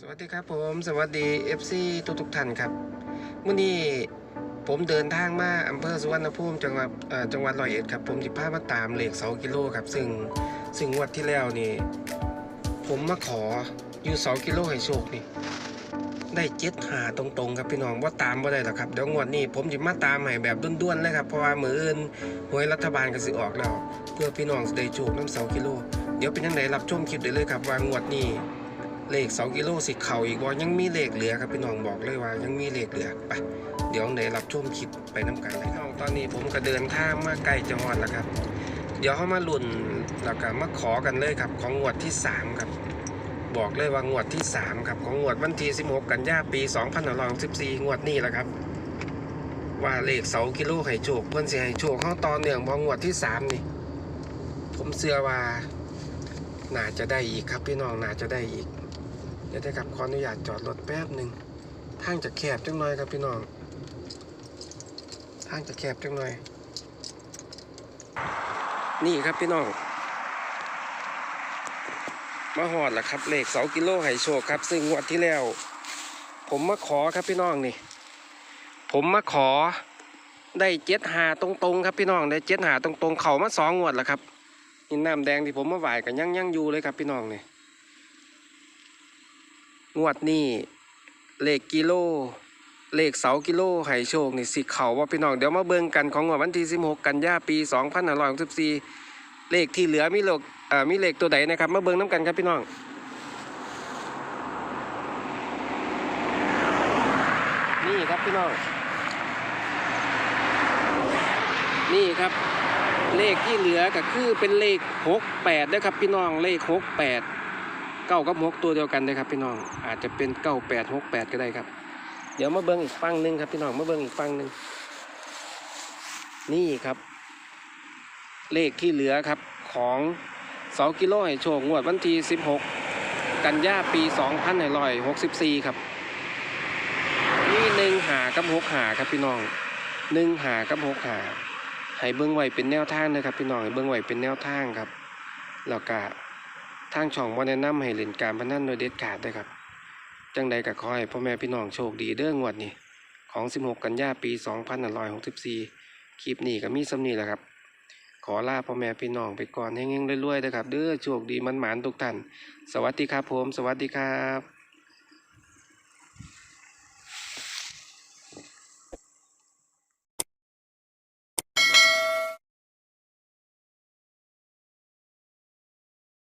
สวัสดีครับผมสวัสดี FC ทุกทุกท่านครับเมื่อนี้ผมเดินทางมาอำเภอสุวรรณภูมิจังหวัดจังหวัดร้อยเอ็ดครับผมจิพามาตามเหลขเสากิโลครับซึ่งซึ่งงวดที่แล้วนี่ ผมมาขออยู่เสากิโลให้โชคนี่ได้เจ็ดหาตรงๆ ครับพี่น้องว่าตามว่าได้หรอกครับเดี๋ยวงวดนี้ผมจะมาตามให้แบบด้วนๆเลยครับเพราะว่ามืออื่นหวยรัฐบาลก็สิออกแล้ว เพื่อพี่น้องสิได้โชคน้ำเสากิโล เดี๋ยวเป็นยังไงรับชมคลิปได้เลยครับว่างวดนี้ เลข2กิโลสิเข่าอีกบ่ยังมีเลขเหลือครับพี่น้องบอกเลยว่ายังมีเลขเหลือไปเดี๋ยวไหนรับชมคลิปไปน้ำกันเลยน้องตอนนี้ผมก็เดินทางมาใกล้จังหวัดแล้วครับ เดี๋ยวเขามาลุ่นแล้วก็มาขอกันเลยครับ ของงวดที่ 3 ครับ บอกเลยว่างวดที่ 3 ครับของงวดวันที่16 กันยาปี2564งวดนี้แหละครับว่าเลขเสากิโลให้โชคเพื่อนเสิให้โชคเข้าตอนเนื่องพองวดที่3นี่ ผมเชื่อว่าน่าจะได้อีกครับพี่น้องน่าจะได้อีก เดี๋ยวได้ครับขออนุญาตจอดรถแป๊บหนึ่งทางจะแคบจังหน่อยครับพี่น้องทางจะแคบจังหน่อย นี่ครับพี่น้องมาหอดแล้วครับเลขเสากิโลไห่โชคครับ ซึ่งงวดที่แล้ว ผมมาขอครับพี่น้องนี่ ผมมาขอได้เจ็ดหาตรงๆครับพี่น้องได้เจ็ดหาตรงๆ เขามาสองงวดแล้วครับนี่น้ำแดงที่ผมมาไหวกันยั่งยั่งอยู่เลยครับพี่น้องนี่ งวดนี้เลขกิโล เลขเสากิโลไห้โชคนี่สิเขาว่าพี่น้องเดี๋ยวมาเบิ่งกันของวันที่ 16 กันยาปี2564เลขที่เหลือมีเลขเอ่อมีเลขตัวใดนะครับ มาเบิ่งน้ำกันครับพี่น้องนี่ครับพี่น้อง นี่ครับเลขที่เหลือก็คือเป็นเลข 68นะครับพี่น้องเลข 68 เก้ากับหกตัวเดียวกันเลยครับพี่น้อง อาจจะเป็นเก้าแปดหกแปดก็ได้ครับ เดี๋ยวมาเบิ้งอีกฟังหนึ่งครับพี่น้องมาเบิ้งอีกฟังหนึ่งนี่ครับ เลขที่เหลือครับของเสากิโลให้โชคงวดวันที่สิบหกกันยาปีสองพันร้อยหกสิบสี่ครับนี่หนึ่งหากับหกหาครับพี่น้องหนึ่งหากับหกหาให้เบิ้งไว้เป็นแนวทางนะครับพี่น้องให้เบิ้งไว้เป็นแนวทางครับแล้วก็ ทางช่องบ่แนะนำให้เล่นการพนันโดยเด็ดขาดนะครับ จังใดก็ขอให้พ่อแม่พี่น้องโชคดีเด้องวดนี้ ของ 16 กันยาปี2564 คลิปนี้ก็มีสำนีแหละครับ ขอลาพ่อแม่พี่น้องไปก่อนเฮงๆรวยๆนะครับ เด้อโชคดีมันหมานทุกท่าน สวัสดีครับผม สวัสดีครับ